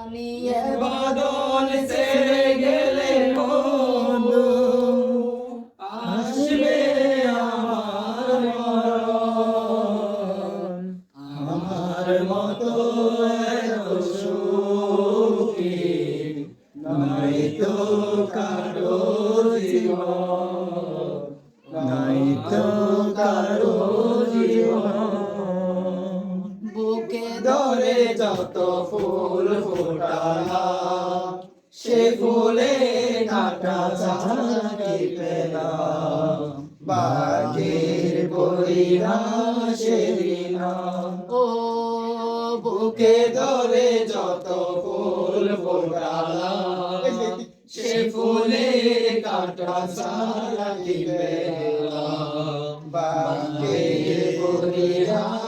জানিয়ে বদন ছেড়ে গেলে আসবে আমার আমার মতো সুখী নাই তো কারও জীবন। নাই তো কারও ধরে যত ফুল ফোটালা সে ফুলে কাটা চাকি পেলাম বাগের নাম ও বুকে ধরে যত ফুল ফোটালা, সে ফুলে কাটা চাকি পেলাম বাগের পরিহাসের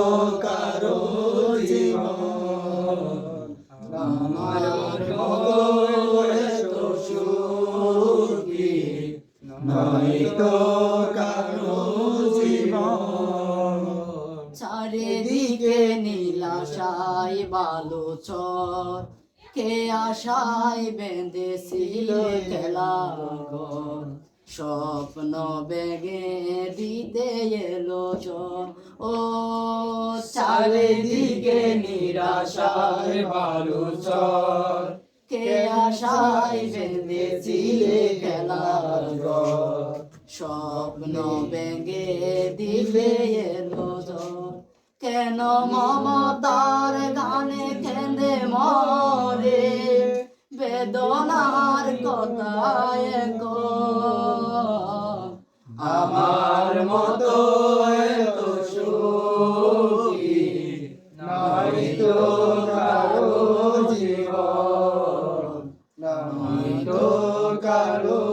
নয় তো কারও জীবন। চারিদিকে নীলাশাই বালুচর। কে আশায় বেঁধেছিল খেলা স্বপ্ন বেগে দিতে এলো চর। ও চারিদিকে নিরাশার বালুচর। কে আশায় বেঁধেছিলে স্বপ্ন ভেঙে দিলে নজর। কেন মমতার গানে কেঁদে মরে? বেদনার কথায় ক আমার মতো এত সুখী নাই তো কারও জীবন নাই তো কারও